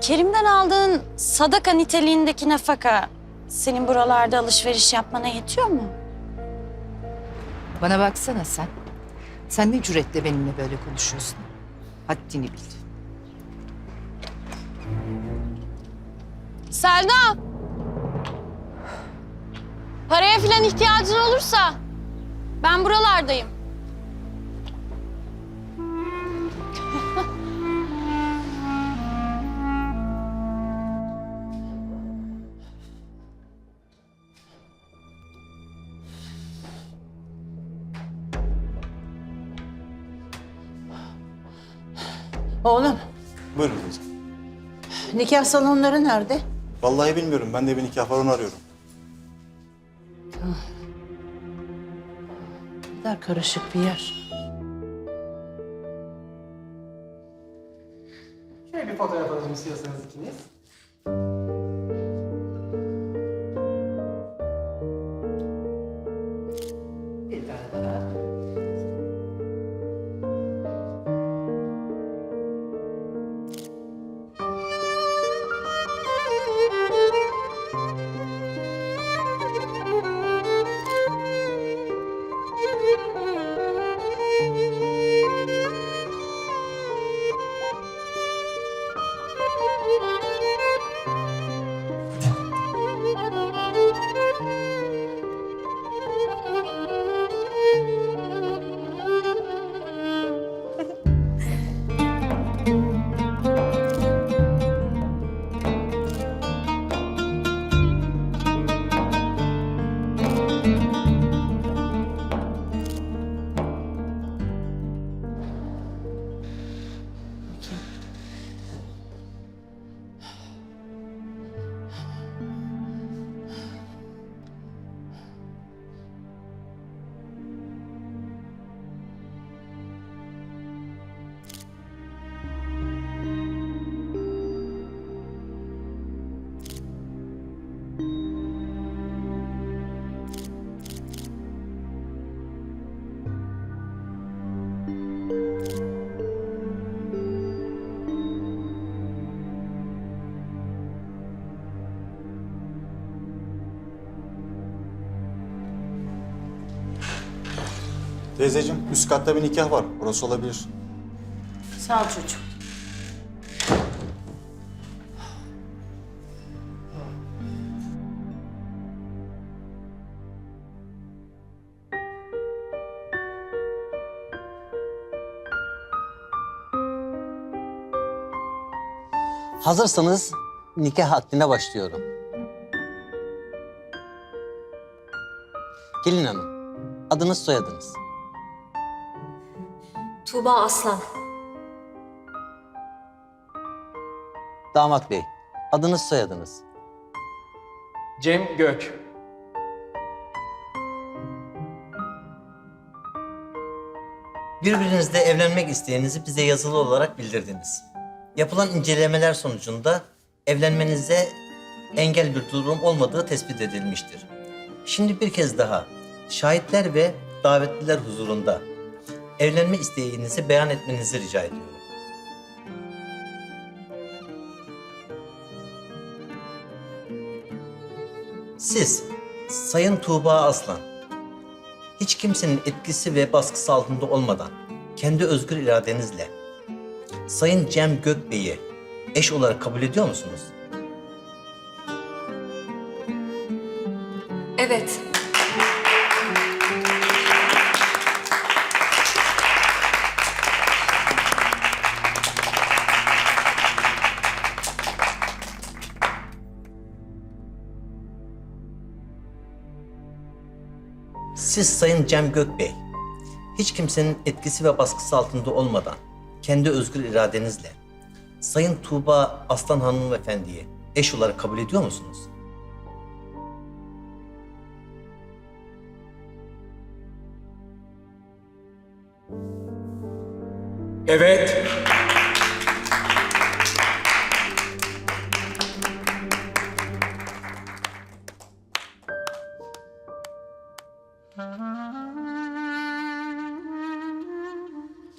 Kerim'den aldığın sadaka niteliğindeki nafaka senin buralarda alışveriş yapmana yetiyor mu? Bana baksana sen. Sen ne cüretle benimle böyle konuşuyorsun? Haddini bil. Selda! Paraya falan ihtiyacın olursa ben buralardayım. Oğlum, Buyurun teyze. nikah salonları nerede? Vallahi bilmiyorum. Ben de bir nikah var onu arıyorum. Ne kadar karışık bir yer. Şöyle bir fotoğraf alalım istiyorsanız ikiniz. Teyzeciğim üst katta bir nikah var. Orası olabilir. Sağ ol çocuğum. Hazırsanız nikah akdine başlıyorum. Gelin hanım, adınız soyadınız. Tuğba Aslan. Damat bey, adınız soyadınız. Cem Gök. Birbirinizle evlenmek isteğinizi bize yazılı olarak bildirdiniz. Yapılan incelemeler sonucunda evlenmenize engel bir durum olmadığı tespit edilmiştir. Şimdi bir kez daha şahitler ve davetliler huzurunda evlenme isteğinizi beyan etmenizi rica ediyorum. Siz, Sayın Tuğba Aslan, hiç kimsenin etkisi ve baskısı altında olmadan kendi özgür iradenizle Sayın Cem Gökbey'i eş olarak kabul ediyor musunuz? Evet. Siz Sayın Cem Gökbey, hiç kimsenin etkisi ve baskısı altında olmadan kendi özgür iradenizle Sayın Tuğba Aslan Hanımefendi'yi eş olarak kabul ediyor musunuz? Evet.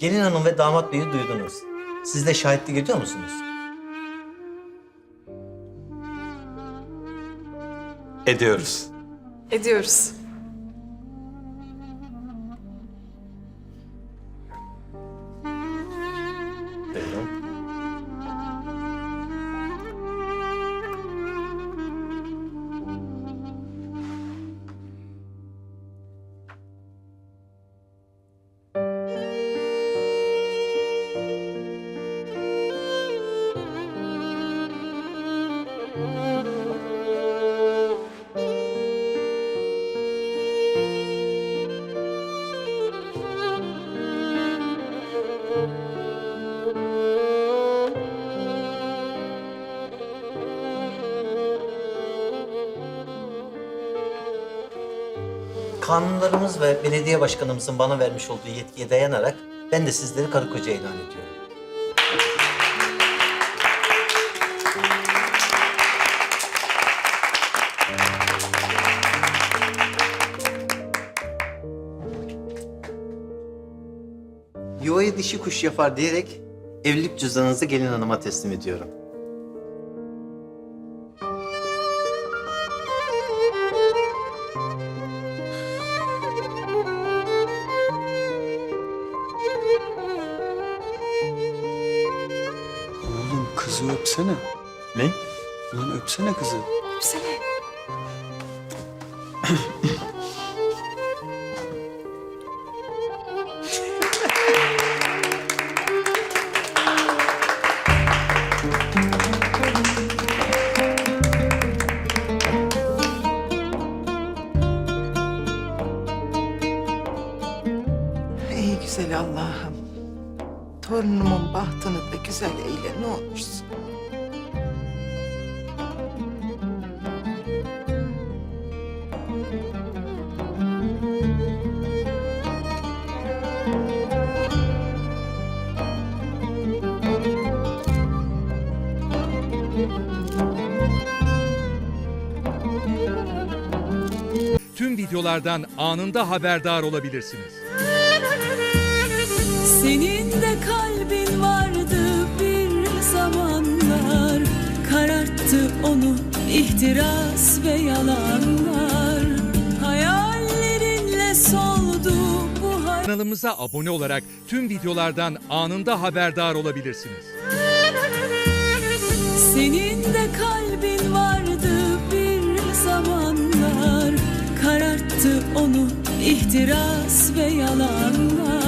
Gelin hanım ve damat beyi duydunuz. Siz de şahitlik ediyor musunuz? Ediyoruz. Ediyoruz. Kanunlarımız ve belediye başkanımızın bana vermiş olduğu yetkiye dayanarak ben de sizleri karı koca ilan ediyorum. Yuvayı dişi kuş yapar diyerek evlilik cüzdanınızı gelin hanıma teslim ediyorum. Kızı öpsene. Ne? Lan öpsene kızı. Öpsene. Ey güzel Allah'ım. Torunumun bahtını güzel eyle ne olursun. tüm videolardan anında haberdar olabilirsiniz. Senin de kalbin Kararttı onu ihtiras ve yalanlar. Hayallerinle soldu bu hayat Kanalımıza abone olarak tüm videolardan anında haberdar olabilirsiniz. Senin de kalbin vardı bir zamanlar. Kararttı onu ihtiras ve yalanlar